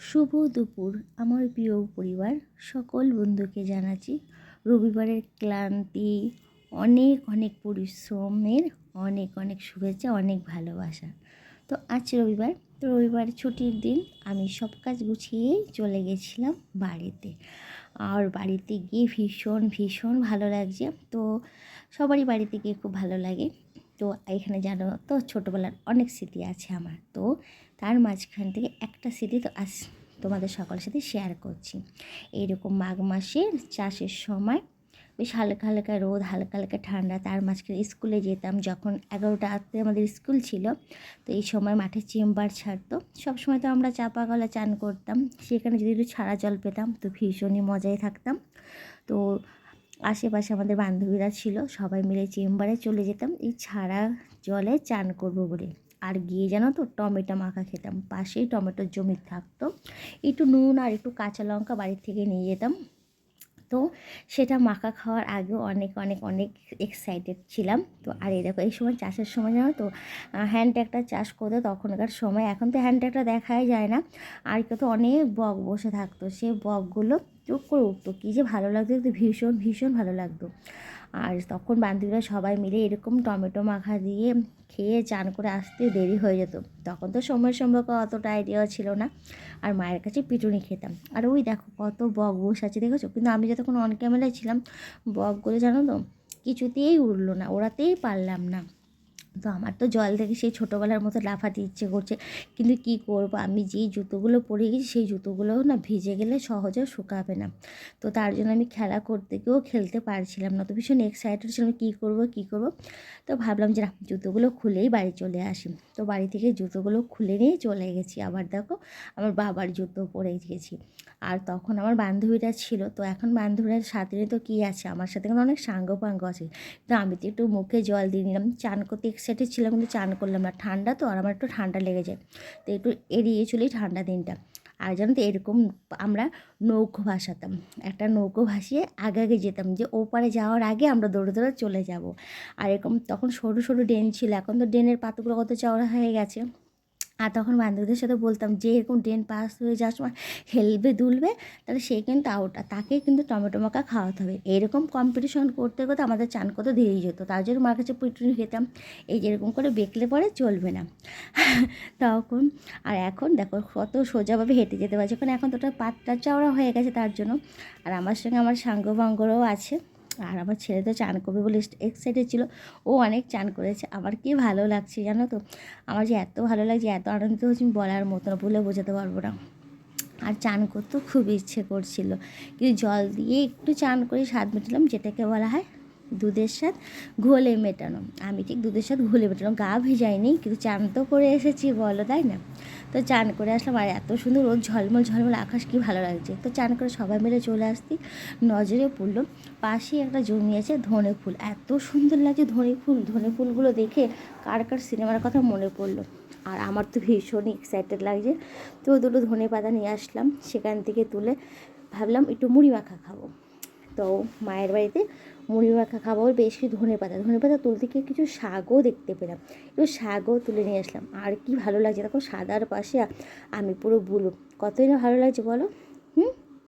শুভ দুপুর, আমার প্রিয় পরিবার। সকল বন্ধুকে জানাচ্ছি, রবিবারের ক্লান্তি, অনেক অনেক পরিশ্রমের, অনেক অনেক শুভেচ্ছা, অনেক ভালোবাসা। তো আজ রবিবার, তো রবিবার ছুটির দিন, আমি সব কাজ গুছিয়েই চলে গেছিলাম বাড়িতে। আর বাড়িতে গিয়ে ভীষণ ভীষণ ভালো লাগছে। তো সবারই বাড়িতে গিয়ে খুব ভালো লাগে। তো এখানে জানো তো ছোটোবেলার অনেক স্মৃতি আছে আমার। তো তার মাঝখান থেকে একটা স্মৃতি তো আস তোমাদের সকলের সাথে শেয়ার করছি। এইরকম মাঘ মাসের চাষের সময় বেশ হালকা হালকা রোদ, হালকা হালকা ঠান্ডা, তার মাঝখানে স্কুলে যেতাম যখন এগারোটা আটতে আমাদের স্কুল ছিল। তো এই সময় মাঠে চেম্বার ছাড়তো। সবসময় তো আমরা চাপা গলা চান করতাম। সেখানে যদি একটু ছাড়া জল পেতাম তো ভীষণই মজায় থাকতাম। তো আশেপাশে আমাদের বান্ধবীরা ছিল, সবাই মিলে চেম্বারে চলে যেতাম। এই ছাড়া জলে চান করব বলে। আর গিয়ে জানো তো, টমেটো মাখা খেতাম। পাশেই টমেটোর জমি থাকতো। একটু নুন আর একটু কাঁচা লঙ্কা বাড়ির থেকে নিয়ে যেতাম। তো সেটা মাখা খাওয়ার আগেও অনেক অনেক অনেক এক্সাইটেড ছিলাম। তো আর এই দেখো, এই সময় চাষের সময় জানো তো হ্যান্ড ট্র্যাক্টর চাষ করতে তখনকার সময়, এখন তো হ্যান্ড ট্র্যাক্টর দেখাই যায় না। আর কেউ তো অনেক বক বসে থাকতো। সে বকগুলো চুপ করে উঠতো। কী যে ভালো লাগতো ভীষণ ভীষণ ভালো লাগতো। আর তখন বান্ধবীরা সবাই মিলে এরকম টমেটো মাখা দিয়ে খেয়ে চান করে আসতে দেরি হয়ে যেত। তখন তো সময় সম্পর্কে অতটা আইডিয়াও ছিল না। আর মায়ের কাছে পিটুনি খেতাম। আর ওই দেখো কত বক বসে আছে, দেখেছ? কিন্তু আমি যতক্ষণ অন ক্যামেরায় ছিলাম বকগুলো জানো তো, কিছুতেই উঠল না, ওড়াতেই পারলাম না। তো আমার তো জল থেকে সেই ছোটোবেলার মতো লাফাতে ইচ্ছে করছে। কিন্তু কি করব? আমি যেই জুতোগুলো পরে গেছি, সেই জুতোগুলোও না ভিজে গেলে সহজে শুকাবে না। তো তার জন্য আমি খেলা করতে গিয়েও খেলতে পারছিলাম না। তো ভীষণ এক্সাইটেড ছিলাম কী করব কী করব? তো ভাবলাম যে জুতোগুলো খুলেই বাড়ি চলে আসি। তো বাড়ি থেকে জুতোগুলো খুলে নিয়ে চলে গেছি। আবার দেখো, আমার বাবার জুতো পরে গেছি। আর তখন আমার বান্ধবীরা ছিল। তো এখন বান্ধবীরা সাথে তো কী আছে? আমার সাথে কিন্তু অনেক সাঙ্গ পাঙ্গ আছে। তো আমি তো একটু মুখে জল দিয়ে নিলাম। চান করতে এক্সাইটেড ছিলাম কিন্তু চান করলাম না। ঠান্ডা তো, আর আমার একটু ঠান্ডা লেগে যায়। তো একটু এড়িয়ে চলি ঠান্ডা দিনটা। আর জানো তো, এরকম আমরা নৌকো ভাসাতাম। একটা নৌকো ভাসিয়ে আগে আগে যেতাম যে ওপারে যাওয়ার আগে আমরা দৌড়ে দৌড়ে চলে যাব। আর এরকম তখন সরু সরু ড্রেন ছিল। এখন তো ড্রেনের পাতগুলো কত চওড়া হয়ে গেছে। আর তখন বান্ধবীদের সাথে বলতাম, যে এরকম ড্রেন পাস হয়ে যাওয়ার সময় হেলবে দুলবে, তাহলে সে কিন্তু আউট আর তাকে কিন্তু টমেটো মাখা খাওয়াতে হবে। এরকম কম্পিটিশন করতে করতে আমাদের চান করতে দেরি যেত। তার জন্য মার কাছে পিটুনি খেতাম। এই যেরকম করে বেকলে পরে চলবে না। তখন, আর এখন দেখো কত সোজাভাবে হেঁটে যেতে পারছে। কারণ এখন তো ওটা পাতটা চওড়া হয়ে গেছে তার জন্য। আর আমার সঙ্গে আমার সাঙ্গ বাঙ্গরও আছে। আর আমার ছেলে তো চান করবে বলে এক্সাইটেড ছিল। ও অনেক চান করেছে। আমার কি ভালো লাগছে জানো তো? আমার যে এত ভালো লাগছে, এত আনন্দিত হচ্ছে বলার মতো না, বলে বোঝাতে পারব না। আর চান করতেও খুব ইচ্ছে করছিল। কিন্তু জল দিয়ে একটু চান করে স্বাদ মেটালাম, যেটাকে বলা হয় দুধের স্বাদ, ঘোলে মেটানো। আমি ঠিক দুধের স্বাদ, ঘোলে মেটানো। গা ভেজাইনি, কিন্তু চান তো করে এসেছি, বলো, তাই না? তো চান করে আসলাম। আর এত সুন্দর রোদ ঝলমল ঝলমল আকাশ কি ভালো লাগছে। তো চান করে সবাই মিলে চলে আসতি নজরে পড়ল, পাশেই একটা জমি আছে ধনে ফুল। এত সুন্দর লাগছে ধনে ফুল। ধনে ফুলগুলো দেখে কার কার সিনেমার কথা মনে পড়ল। আর আমার তো ভীষণ এক্সাইটেড লাগছে। তো দুটো ধনে পাতা নিয়ে আসলাম, সেখান থেকে তুলে ভাবলাম একটু মুড়ি মাখা খাব। তো মায়ের বাড়িতে মুড়ি মাখা খাব বেশ কিছু ধনে পাতা। ধনে পাতা তুলতে গিয়ে কিছু শাকও দেখতে পেলাম। একটু শাকও তুলে নিয়ে আসলাম। আর কি ভালো লাগছে দেখো সাদার পাশে আমি পুরো বুলু। কতই না ভালো লাগছে বলো? হুম?